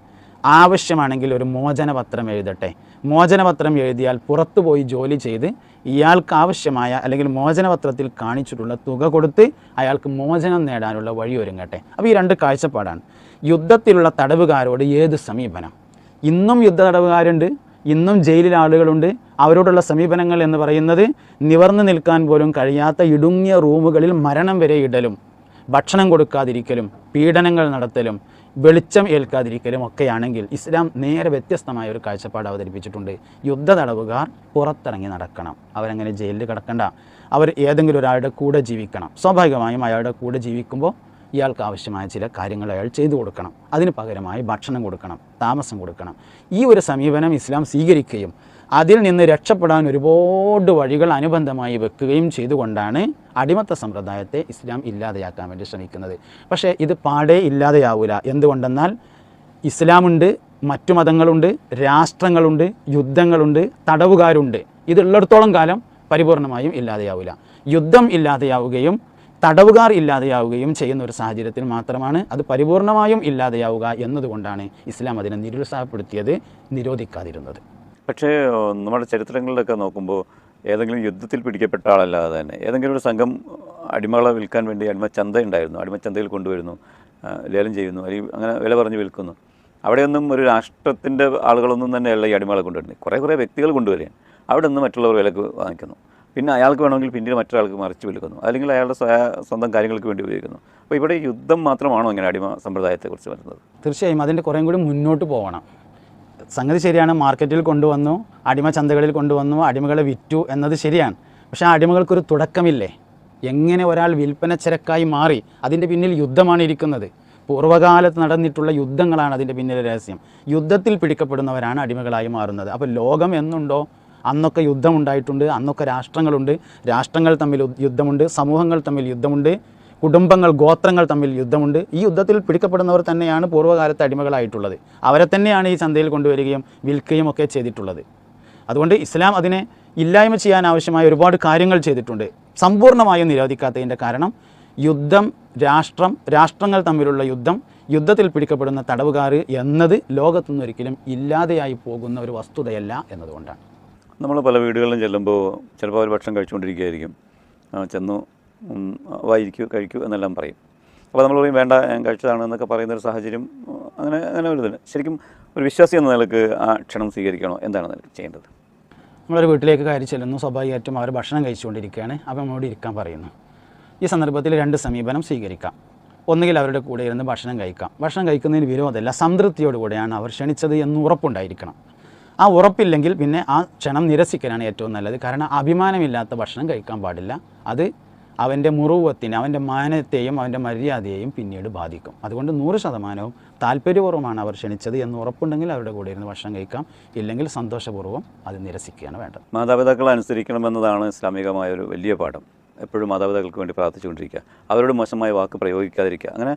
ആവശ്യമാണെങ്കിൽ ഒരു മോചനപത്രം എഴുതട്ടെ. മോചനപത്രം എഴുതിയാൽ പുറത്തുപോയി ജോലി ചെയ്ത് ഇയാൾക്ക് ആവശ്യമായ അല്ലെങ്കിൽ മോചനപത്രത്തിൽ കാണിച്ചിട്ടുള്ള തുക കൊടുത്ത് അയാൾക്ക് മോചനം നേടാനുള്ള വഴിയൊരുങ്ങട്ടെ. അപ്പോൾ ഈ രണ്ട് കാഴ്ചപ്പാടാണ്. യുദ്ധത്തിലുള്ള തടവുകാരോട് ഏത് സമീപനം? ഇന്നും യുദ്ധ തടവുകാരുണ്ട് ഇന്നും ജയിലിൽ ആളുകളുണ്ട്. അവരോടുള്ള സമീപനങ്ങൾ എന്ന് പറയുന്നത് നിവർന്നു നിൽക്കാൻ പോലും കഴിയാത്ത ഇടുങ്ങിയ റൂമുകളിൽ മരണം വരെ ഇടലും ഭക്ഷണം കൊടുക്കാതിരിക്കലും പീഡനങ്ങൾ നടത്തലും വെളിച്ചം ഏൽക്കാതിരിക്കലും ഒക്കെയാണെങ്കിൽ ഇസ്ലാം നേരെ വ്യത്യസ്തമായ ഒരു കാഴ്ചപ്പാട് അവതരിപ്പിച്ചിട്ടുണ്ട്. യുദ്ധ തടവുകാർ പുറത്തിറങ്ങി നടക്കണം. അവരങ്ങനെ ജയിലിൽ കിടക്കണ്ട. അവർ ഏതെങ്കിലും ഒരാളുടെ കൂടെ ജീവിക്കണം. സ്വാഭാവികമായും അയാളുടെ കൂടെ ജീവിക്കുമ്പോൾ ഇയാൾക്ക് ആവശ്യമായ ചില കാര്യങ്ങൾ അയാൾ ചെയ്തു കൊടുക്കണം. അതിന് പകരമായി ഭക്ഷണം കൊടുക്കണം. താമസം കൊടുക്കണം. ഈ ഒരു സമീപനം ഇസ്ലാം സ്വീകരിക്കുകയും അതിൽ നിന്ന് രക്ഷപ്പെടാൻ ഒരുപാട് വഴികൾ അനുബന്ധമായി വെക്കുകയും ചെയ്തുകൊണ്ടാണ് അടിമത്ത സമ്പ്രദായത്തെ ഇസ്ലാം ഇല്ലാതെയാക്കാൻ വേണ്ടി ശ്രമിക്കുന്നത്. പക്ഷേ ഇത് പാടെ ഇല്ലാതെയാവില്ല എന്തുകൊണ്ടെന്നാൽ ഇസ്ലാമുണ്ട് മറ്റു മതങ്ങളുണ്ട് രാഷ്ട്രങ്ങളുണ്ട് യുദ്ധങ്ങളുണ്ട് തടവുകാരുണ്ട്. ഇതുള്ളിടത്തോളം കാലം പരിപൂർണമായും ഇല്ലാതെയാവില്ല യുദ്ധം ഇല്ലാതെയാവുകയും തടവുകാർ ഇല്ലാതെയാവുകയും ചെയ്യുന്ന ഒരു സാഹചര്യത്തിൽ മാത്രമാണ് അത് പരിപൂർണമായും ഇല്ലാതെയാവുക എന്നതുകൊണ്ടാണ് ഇസ്ലാം അതിനെ നിരുത്സാഹപ്പെടുത്തിയത് നിരോധിക്കാതിരുന്നത്. പക്ഷേ നമ്മുടെ ചരിത്രങ്ങളിലൊക്കെ നോക്കുമ്പോൾ ഏതെങ്കിലും യുദ്ധത്തിൽ പിടിക്കപ്പെട്ട ആളല്ലാതെ തന്നെ ഏതെങ്കിലും ഒരു സംഘം അടിമകളെ വിൽക്കാൻ വേണ്ടി അടിമച്ചന്ത ഉണ്ടായിരുന്നു അടിമച്ചന്തയിൽ കൊണ്ടുവരുന്നു ലേലം ചെയ്യുന്നു അല്ലെങ്കിൽ അങ്ങനെ വില പറഞ്ഞ് വിൽക്കുന്നു. അവിടെയൊന്നും ഒരു രാഷ്ട്രത്തിന്റെ ആളുകളൊന്നും തന്നെയല്ല ഈ അടിമകളെ കൊണ്ടുവരുന്നത്. കുറേ കുറേ വ്യക്തികൾ കൊണ്ടുവരികയാണ്. അവിടെ നിന്ന് മറ്റുള്ളവർ വിലക്ക് വാങ്ങിക്കുന്നു. പിന്നെ അയാൾക്ക് വേണമെങ്കിൽ പിന്നീട് മറ്റൊരാൾക്ക് മറിച്ച് വിൽക്കുന്നു. അല്ലെങ്കിൽ അയാളുടെ സ്വന്തം കാര്യങ്ങൾക്ക് വേണ്ടി ഉപയോഗിക്കുന്നു. അപ്പോൾ ഇവിടെ യുദ്ധം മാത്രമാണോ ഇങ്ങനെ അടിമ സമ്പ്രദായത്തെക്കുറിച്ച് വരുന്നത്? തീർച്ചയായും. അതിന്റെ കുറേ കൂടി മുന്നോട്ട് പോകണം സംഗതി ശരിയാണ്. മാർക്കറ്റിൽ കൊണ്ടുവന്നു അടിമ ചന്തകളിൽ കൊണ്ടുവന്നു അടിമകളെ വിറ്റു എന്നത് ശരിയാണ്. പക്ഷേ ആ അടിമകൾക്കൊരു തുടക്കമില്ലേ? എങ്ങനെ ഒരാൾ വിൽപ്പന ചരക്കായി മാറി അതിന്റെ പിന്നിൽ യുദ്ധമാണ് ഇരിക്കുന്നത്? പൂർവകാലത്ത് നടന്നിട്ടുള്ള യുദ്ധങ്ങളാണ് അതിന്റെ പിന്നിലെ രഹസ്യം. യുദ്ധത്തിൽ പിടിക്കപ്പെടുന്നവരാണ് അടിമകളായി മാറുന്നത്. അപ്പോൾ ലോകം എന്നുണ്ടോ? അന്നൊക്കെ യുദ്ധമുണ്ടായിട്ടുണ്ട് അന്നൊക്കെ രാഷ്ട്രങ്ങളുണ്ട്. രാഷ്ട്രങ്ങൾ തമ്മിൽ യുദ്ധമുണ്ട് സമൂഹങ്ങൾ തമ്മിൽ യുദ്ധമുണ്ട് കുടുംബങ്ങൾ ഗോത്രങ്ങൾ തമ്മിൽ യുദ്ധമുണ്ട്. ഈ യുദ്ധത്തിൽ പിടിക്കപ്പെടുന്നവർ തന്നെയാണ് പൂർവകാലത്തെ അടിമകളായിട്ടുള്ളത്. അവരെ തന്നെയാണ് ഈ ചന്തയിൽ കൊണ്ടുവരികയും വിൽക്കുകയും ഒക്കെ ചെയ്തിട്ടുള്ളത്. അതുകൊണ്ട് ഇസ്ലാം അതിനെ ഇല്ലായ്മ ചെയ്യാൻ ആവശ്യമായ ഒരുപാട് കാര്യങ്ങൾ ചെയ്തിട്ടുണ്ട്. സമ്പൂർണമായും നിരോധിക്കാത്തതിന്റെ കാരണം യുദ്ധം രാഷ്ട്രം രാഷ്ട്രങ്ങൾ തമ്മിലുള്ള യുദ്ധം യുദ്ധത്തിൽ പിടിക്കപ്പെടുന്ന തടവുകാർ എന്നത് ലോകത്തുനിന്ന് ഒരിക്കലും ഇല്ലാതെയായി പോകുന്ന ഒരു വസ്തുതയല്ല എന്നതുകൊണ്ടാണ്. നമ്മൾ പല വീടുകളിലും ചെല്ലുമ്പോൾ ചിലപ്പോൾ അവർ ഭക്ഷണം കഴിച്ചുകൊണ്ടിരിക്കുകയായിരിക്കും. ചെന്നു വായിരിക്കൂ കഴിക്കൂ എന്നെല്ലാം പറയും. അപ്പോൾ നമ്മൾ പറയും വേണ്ട കഴിച്ചതാണ് എന്നൊക്കെ പറയുന്ന ഒരു സാഹചര്യം അങ്ങനെ അങ്ങനെ ഒരു ഇതില്ല ശരിക്കും ഒരു വിശ്വാസി എന്ന നിലയ്ക്ക് ആ ക്ഷണം സ്വീകരിക്കണോ? എന്താണ് നിലയ്ക്ക് ചെയ്യേണ്ടത്? നമ്മളൊരു വീട്ടിലേക്ക് കയറി ചെല്ലുന്നു. സ്വാഭാവികമായിട്ടും അവർ ഭക്ഷണം കഴിച്ചുകൊണ്ടിരിക്കുകയാണ്. അപ്പോൾ നമ്മളോട് ഇരിക്കാൻ പറയുന്നു. ഈ സന്ദർഭത്തിൽ രണ്ട് സമീപനം സ്വീകരിക്കാം. ഒന്നുകിൽ അവരുടെ കൂടെ ഇരുന്ന് ഭക്ഷണം കഴിക്കാം. ഭക്ഷണം കഴിക്കുന്നതിന് വിരോധമല്ല സംതൃപ്തിയോടുകൂടെയാണ് അവർ ക്ഷണിച്ചത് എന്ന് ഉറപ്പുണ്ടായിരിക്കണം. ആ ഉറപ്പില്ലെങ്കിൽ പിന്നെ ആ ക്ഷണം നിരസിക്കലാണ് ഏറ്റവും നല്ലത്. കാരണം അഭിമാനമില്ലാത്ത ഭക്ഷണം കഴിക്കാൻ പാടില്ല. അത് അവന്റെ മുറുവത്തിന് അവന്റെ മാനത്തെയും അവന്റെ മര്യാദയെയും പിന്നീട് ബാധിക്കും. അതുകൊണ്ട് നൂറ് ശതമാനവും താല്പര്യപൂർവമാണ് അവർ ക്ഷണിച്ചത് എന്ന് ഉറപ്പുണ്ടെങ്കിൽ അവരുടെ കൂടെ ഇരുന്ന് ഭക്ഷണം കഴിക്കാം. ഇല്ലെങ്കിൽ സന്തോഷപൂർവം അത് നിരസിക്കുകയാണ് വേണ്ടത്. മാതാപിതാക്കൾ അനുസരിക്കണമെന്നതാണ് ഇസ്ലാമികമായ ഒരു വലിയ പാഠം. എപ്പോഴും മാതാപിതാക്കൾക്ക് വേണ്ടി പ്രാർത്ഥിച്ചുകൊണ്ടിരിക്കുക. അവരോട് മോശമായ വാക്ക് പ്രയോഗിക്കാതിരിക്കുക. അങ്ങനെ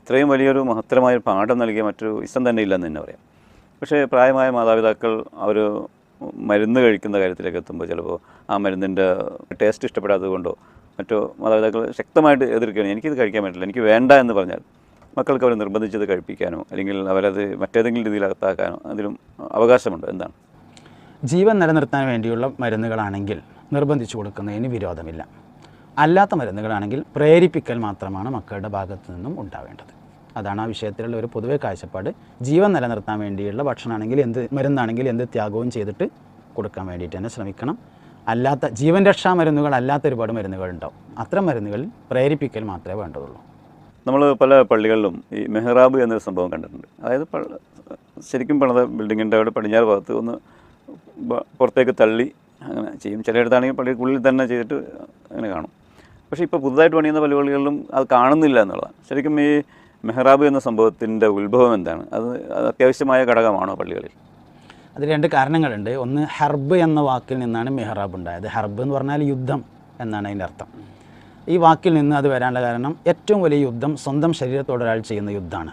ഇത്രയും വലിയൊരു മഹത്തരമായ പാഠം നൽകിയ മറ്റൊരു ഇഷ്ടം തന്നെ ഇല്ലെന്ന് തന്നെ പറയാം. പക്ഷേ പ്രായമായ മാതാപിതാക്കൾ അവർ മരുന്ന് കഴിക്കുന്ന കാര്യത്തിലേക്ക് എത്തുമ്പോൾ ചിലപ്പോൾ ആ മരുന്നിന്റെ ടേസ്റ്റ് ഇഷ്ടപ്പെടാത്തത് കൊണ്ടോ മറ്റോ മാതാപിതാക്കൾ ശക്തമായിട്ട് എതിർക്കുകയാണ്. എനിക്കിത് കഴിക്കാൻ പറ്റില്ല. എനിക്ക് വേണ്ട എന്ന് പറഞ്ഞാൽ മക്കൾക്ക് അവർ നിർബന്ധിച്ചത് കഴിപ്പിക്കാനോ അല്ലെങ്കിൽ അവരത് മറ്റേതെങ്കിലും രീതിയിൽ അകത്താക്കാനോ അതിലും അവകാശമുണ്ട്? എന്താണ്? ജീവൻ നിലനിർത്താൻ വേണ്ടിയുള്ള മരുന്നുകളാണെങ്കിൽ നിർബന്ധിച്ചു കൊടുക്കുന്നതിന് വിരോധമില്ല. അല്ലാത്ത മരുന്നുകളാണെങ്കിൽ പ്രേരിപ്പിക്കൽ മാത്രമാണ് മക്കളുടെ ഭാഗത്തു നിന്നും ഉണ്ടാവേണ്ടത്. അതാണ് ആ വിഷയത്തിലുള്ള ഒരു പൊതുവെ കാഴ്ചപ്പാട്. ജീവൻ നിലനിർത്താൻ വേണ്ടിയുള്ള ഭക്ഷണമാണെങ്കിൽ എന്ത് മരുന്നാണെങ്കിൽ എന്ത് ത്യാഗവും ചെയ്തിട്ട് കൊടുക്കാൻ വേണ്ടിയിട്ട് തന്നെ ശ്രമിക്കണം. അല്ലാത്ത ജീവൻ രക്ഷാ മരുന്നുകൾ അല്ലാത്ത ഒരുപാട് മരുന്നുകൾ ഉണ്ടാവും. അത്തരം മരുന്നുകളിൽ പ്രേരിപ്പിക്കൽ മാത്രമേ വേണ്ടതുള്ളൂ നമ്മൾ പല പള്ളികളിലും ഈ മെഹ്റാബ് എന്നൊരു സംഭവം കണ്ടിട്ടുണ്ട്. അതായത് ശരിക്കും പണിത ബിൽഡിങ്ങിന്റെ അവിടെ പടിഞ്ഞാറ് ഭാഗത്ത് ഒന്ന് പുറത്തേക്ക് തള്ളി അങ്ങനെ ചെയ്യും. ചിലയിടത്താണെങ്കിൽ പള്ളിക്കുള്ളിൽ തന്നെ ചെയ്തിട്ട് അങ്ങനെ കാണും. പക്ഷേ ഇപ്പോൾ പുതുതായിട്ട് പണിയുന്ന പല പള്ളികളിലും അത് കാണുന്നില്ല എന്നുള്ളതാണ്. ശരിക്കും ഈ മെഹ്റാബ് എന്ന സംഭവത്തിന്റെ ഉത്ഭവം എന്താണ്? അത് അത് അത്യാവശ്യമായ ഘടകമാണോ പള്ളികളിൽ? അതിൽ രണ്ട് കാരണങ്ങളുണ്ട്. ഒന്ന് ഹെർബ് എന്ന വാക്കിൽ നിന്നാണ് മെഹ്റാബ് ഉണ്ടായത്. ഹെർബ് എന്ന് പറഞ്ഞാൽ യുദ്ധം എന്നാണ് അതിന്റെ അർത്ഥം. ഈ വാക്കിൽ നിന്ന് അത് വരാനുള്ള കാരണം ഏറ്റവും വലിയ യുദ്ധം സ്വന്തം ശരീരത്തോട് ഒരാൾ ചെയ്യുന്ന യുദ്ധമാണ്.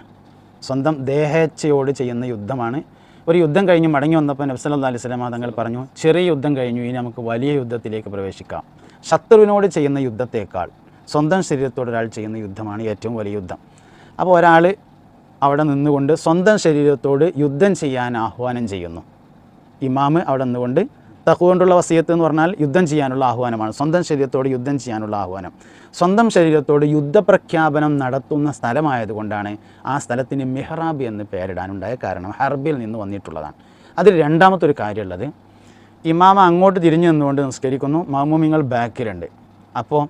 സ്വന്തം ദേഹേച്ഛയോട് ചെയ്യുന്ന യുദ്ധമാണ്. ഒരു യുദ്ധം കഴിഞ്ഞ് മടങ്ങി വന്നപ്പോൾ നബ്സല്ലാ അലൈഹി സ്വലാമ തങ്ങൾ പറഞ്ഞു ചെറിയ യുദ്ധം കഴിഞ്ഞു ഇനി നമുക്ക് വലിയ യുദ്ധത്തിലേക്ക് പ്രവേശിക്കാം. ശത്രുവിനോട് ചെയ്യുന്ന യുദ്ധത്തേക്കാൾ സ്വന്തം ശരീരത്തോട് ഒരാൾ ചെയ്യുന്ന യുദ്ധമാണ് ഏറ്റവും വലിയ യുദ്ധം. അപ്പോൾ ഒരാൾ അവിടെ നിന്നുകൊണ്ട് സ്വന്തം ശരീരത്തോട് യുദ്ധം ചെയ്യാൻ ആഹ്വാനം ചെയ്യുന്നു. ഇമാമ് അവിടെ നിന്നുകൊണ്ട് തഹുകൊണ്ടുള്ള വസീയത്ത് എന്ന് പറഞ്ഞാൽ യുദ്ധം ചെയ്യാനുള്ള ആഹ്വാനമാണ്. സ്വന്തം ശരീരത്തോട് യുദ്ധം ചെയ്യാനുള്ള ആഹ്വാനം. സ്വന്തം ശരീരത്തോട് യുദ്ധപ്രഖ്യാപനം നടത്തുന്ന സ്ഥലമായതുകൊണ്ടാണ് ആ സ്ഥലത്തിന് മെഹ്റാബ് എന്ന് പേരിടാനുണ്ടായ കാരണം ഹർബിൽ നിന്ന് വന്നിട്ടുള്ളതാണ്. അതിൽ രണ്ടാമത്തെ ഒരു കാര്യമുള്ളത് ഇമാമ അങ്ങോട്ട് തിരിഞ്ഞു നിന്നുകൊണ്ട് നിസ്കരിക്കുന്നു. മാമൂമിങ്ങൾ ബാക്കിലുണ്ട്. അപ്പോൾ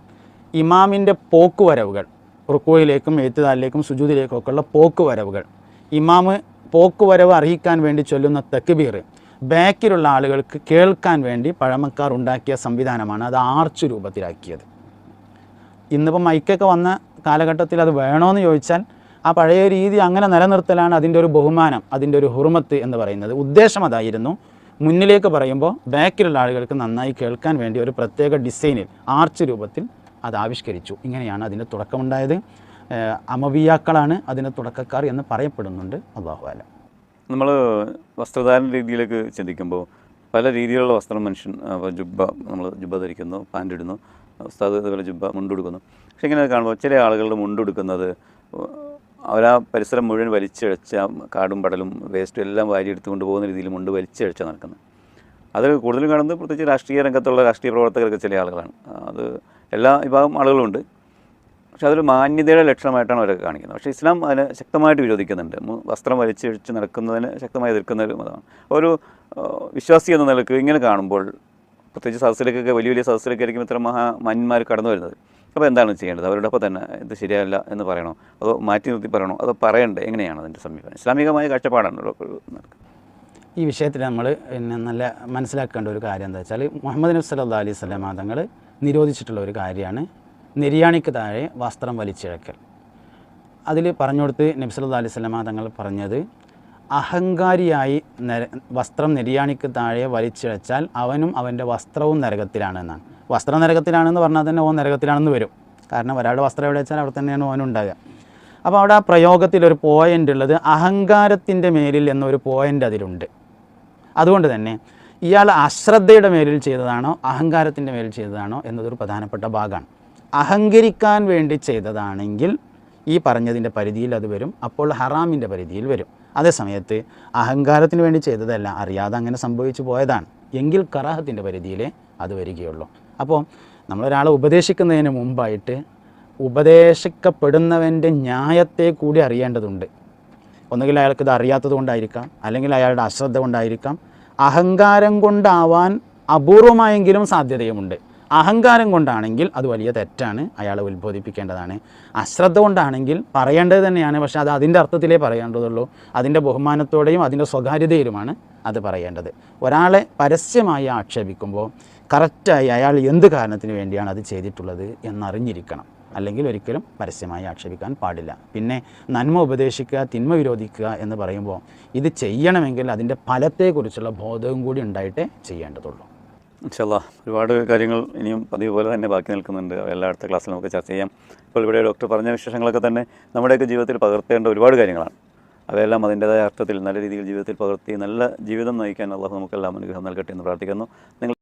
ഇമാമിന്റെ പോക്കുവരവുകൾ റുക്കോയിലേക്കും ഏറ്റുതാലിലേക്കും സുജൂതിലേക്കും ഉള്ള പോക്കുവരവുകൾ. ഇമാമ് പോക്ക് വരവ് അറിയിക്കാൻ വേണ്ടി ചൊല്ലുന്ന തക്ബീർ ബാക്കിലുള്ള ആളുകൾക്ക് കേൾക്കാൻ വേണ്ടി പഴമക്കാർ ഉണ്ടാക്കിയ സംവിധാനമാണ് അത് ആർച്ച് രൂപത്തിലാക്കിയത്. ഇന്നിപ്പോൾ മൈക്കൊക്കെ വന്ന കാലഘട്ടത്തിൽ അത് വേണോയെന്ന് ചോദിച്ചാൽ ആ പഴയ രീതി അങ്ങനെ നിലനിർത്തലാണ് അതിന്റെ ഒരു ബഹുമാനം അതിന്റെ ഒരു ഹുറുമത്ത് എന്ന് പറയുന്നത്. ഉദ്ദേശം അതായിരുന്നു മുന്നിലേക്ക് പറയുമ്പോൾ ബാക്കിലുള്ള ആളുകൾക്ക് നന്നായി കേൾക്കാൻ വേണ്ടി ഒരു പ്രത്യേക ഡിസൈനിൽ ആർച്ച് രൂപത്തിൽ അത് ആവിഷ്കരിച്ചു. ഇങ്ങനെയാണ് അതിന്റെ തുടക്കമുണ്ടായത്. അമവിയാക്കളാണ് അതിന്റെ തുടക്കക്കാർ എന്ന് പറയപ്പെടുന്നുണ്ട്. അള്ളാഹു ആലം നമ്മൾ വസ്ത്രധാരണ രീതിയിലേക്ക് ചിന്തിക്കുമ്പോൾ പല രീതിയിലുള്ള വസ്ത്രം മനുഷ്യൻ ജുബ്ബ നമ്മൾ ജുബ്ബ ധരിക്കുന്നു പാന്റ് ഇടുന്നു. ഉസ്താദ് ഇതുപോലെ ജുബ്ബ മുണ്ടുടുക്കുന്നു. പക്ഷേ ഇങ്ങനെ കാണുമ്പോൾ ചില ആളുകളുടെ മുണ്ടുടുക്കുന്നത് അവരാ പരിസരം മുഴുവൻ വലിച്ചഴച്ച കാടും പടലും വേസ്റ്റും എല്ലാം വാരി എടുത്തുകൊണ്ട് പോകുന്ന രീതിയിൽ മുണ്ട് വലിച്ചഴച്ച നടക്കുന്നത്. അത് കൂടുതലും കാണുന്നത് പ്രത്യേകിച്ച് രാഷ്ട്രീയ രംഗത്തുള്ള രാഷ്ട്രീയ പ്രവർത്തകരൊക്കെ ചില ആളുകളാണ്. അത് എല്ലാ വിഭാഗം ആളുകളുമുണ്ട് പക്ഷെ അതൊരു മാന്യതയുടെ ലക്ഷണമായിട്ടാണ് അവരൊക്കെ കാണിക്കുന്നത്. പക്ഷേ ഇസ്ലാം അതിനെ ശക്തമായിട്ട് വിരോധിക്കുന്നുണ്ട്. വസ്ത്രം വലിച്ചിഴിച്ച് നടക്കുന്നതിന് ശക്തമായി എതിർക്കുന്ന ഒരു മതമാണ്. ഒരു വിശ്വാസി എന്ന നിലയ്ക്ക് ഇങ്ങനെ കാണുമ്പോൾ പ്രത്യേകിച്ച് സദസ്സിലേക്കൊക്കെ വലിയ വലിയ സദസ്സിലൊക്കെ ആയിരിക്കും ഇത്തരം മഹാ മാന്യന്മാർ കടന്നു വരുന്നത്. അപ്പോൾ എന്താണ് ചെയ്യേണ്ടത്? അവരുടെ ഒപ്പം തന്നെ ഇത് ശരിയല്ല എന്ന് പറയണോ? അതോ മാറ്റി നിർത്തി പറയണോ? അതോ പറയണ്ടേ? എങ്ങനെയാണ് അതിന്റെ സമീപനം? ഇസ്ലാമികമായ കാഴ്ചപ്പാടാണ്. ഈ വിഷയത്തിൽ നമ്മൾ പിന്നെ നല്ല മനസ്സിലാക്കേണ്ട ഒരു കാര്യം എന്താ വെച്ചാൽ മുഹമ്മദ് നബി സല്ലാ അലൈഹി സ്വലാം തങ്ങൾ നിരോധിച്ചിട്ടുള്ള ഒരു കാര്യമാണ് നെരിയാണിക്ക് താഴെ വസ്ത്രം വലിച്ചിഴക്കൽ. അതിൽ പറഞ്ഞു കൊടുത്ത് നബി സല്ലാ അലൈഹി സ്വലാമ തങ്ങൾ പറഞ്ഞത് അഹങ്കാരിയായി വസ്ത്രം നെരിയാണിക്ക് താഴെ വലിച്ചിഴച്ചാൽ അവനും അവന്റെ വസ്ത്രവും നരകത്തിലാണ് എന്നാണ് വസ്ത്രം നരകത്തിലാണെന്ന് പറഞ്ഞാൽ തന്നെ ഓൻ നരകത്തിലാണെന്ന് വരും. കാരണം ഒരാളുടെ വസ്ത്രം എവിടെ വെച്ചാൽ അവിടെ തന്നെയാണ് ഓനുണ്ടാകുക അപ്പോൾ അവിടെ ആ പ്രയോഗത്തിൽ ഒരു പോയിന്റ് ഉള്ളത് അഹങ്കാരത്തിന്റെ മേലിൽ എന്നൊരു പോയിന്റ് അതിലുണ്ട്. അതുകൊണ്ട് തന്നെ ഇയാൾ അശ്രദ്ധയുടെ മേലിൽ ചെയ്തതാണോ അഹങ്കാരത്തിന്റെ മേലിൽ ചെയ്തതാണോ എന്നതൊരു പ്രധാനപ്പെട്ട ഭാഗമാണ്. അഹങ്കരിക്കാൻ വേണ്ടി ചെയ്തതാണെങ്കിൽ ഈ പറഞ്ഞതിന്റെ പരിധിയിൽ അത് വരും അപ്പോൾ ഹറാമിന്റെ പരിധിയിൽ വരും. അതേ സമയത്ത് അഹങ്കാരത്തിന് വേണ്ടി ചെയ്തതല്ല അറിയാതെ അങ്ങനെ സംഭവിച്ചു പോയതാണ്. എങ്കിൽ കറാഹത്തിന്റെ പരിധിയിലേ അത് വരികയുള്ളൂ. അപ്പോൾ നമ്മളൊരാളെ ഉപദേശിക്കുന്നതിന് മുമ്പായിട്ട് ഉപദേശിക്കപ്പെടുന്നവന്റെ ന്യായത്തെ കൂടി അറിയേണ്ടതുണ്ട്. ഒന്നുകിൽ അയാൾക്ക് ഇത് അറിയാത്തത് കൊണ്ടായിരിക്കാം അല്ലെങ്കിൽ അയാളുടെ അശ്രദ്ധ കൊണ്ടായിരിക്കാം അഹങ്കാരം കൊണ്ടാവാൻ അപൂർവമായെങ്കിലും സാധ്യതയുമുണ്ട്. അഹങ്കാരം കൊണ്ടാണെങ്കിൽ അത് വലിയ തെറ്റാണ്. അയാളെ ഉത്ബോധിപ്പിക്കേണ്ടതാണ്. അശ്രദ്ധ കൊണ്ടാണെങ്കിൽ പറയേണ്ടത് തന്നെയാണ്. പക്ഷെ അത് അതിന്റെ അർത്ഥത്തിലേ പറയേണ്ടതുള്ളൂ. അതിന്റെ ബഹുമാനത്തോടെയും അതിന്റെ സ്വകാര്യതയിലുമാണ് അത് പറയേണ്ടത്. ഒരാളെ പരസ്യമായി ആക്ഷേപിക്കുമ്പോൾ കറക്റ്റായി അയാൾ എന്ത് കാരണത്തിന് വേണ്ടിയാണ് അത് ചെയ്തിട്ടുള്ളത് എന്നറിഞ്ഞിരിക്കണം. അല്ലെങ്കിൽ ഒരിക്കലും പരസ്യമായി ആക്ഷേപിക്കാൻ പാടില്ല. പിന്നെ നന്മ ഉപദേശിക്കുക തിന്മ വിരോധിക്കുക എന്ന് പറയുമ്പോൾ ഇത് ചെയ്യണമെങ്കിൽ അതിന്റെ ഫലത്തെക്കുറിച്ചുള്ള ബോധവും കൂടി ഉണ്ടായിട്ടേ ചെയ്യേണ്ടതുള്ളൂ. ഇൻഷല്ല ഒരുപാട് കാര്യങ്ങൾ ഇനിയും പതിവ് പോലെ തന്നെ ബാക്കി നിൽക്കുന്നുണ്ട്. എല്ലാ അടുത്ത ക്ലാസ്സിൽ നമുക്ക് ചർച്ച ചെയ്യാം. ഇപ്പോൾ ഇവിടെ ഡോക്ടർ പറഞ്ഞ വിശേഷങ്ങളൊക്കെ തന്നെ നമ്മുടെയൊക്കെ ജീവിതത്തിൽ പകർത്തേണ്ട ഒരുപാട് കാര്യങ്ങളാണ്. അവയെല്ലാം അതിന്റെതായ അർത്ഥത്തിൽ നല്ല രീതിയിൽ ജീവിതത്തിൽ പകർത്തി നല്ല ജീവിതം നയിക്കാൻ അള്ളാഹു നമുക്കെല്ലാം അനുഗ്രഹം നൽകട്ടെ എന്ന് പ്രാർത്ഥിക്കുന്നു. നിങ്ങൾ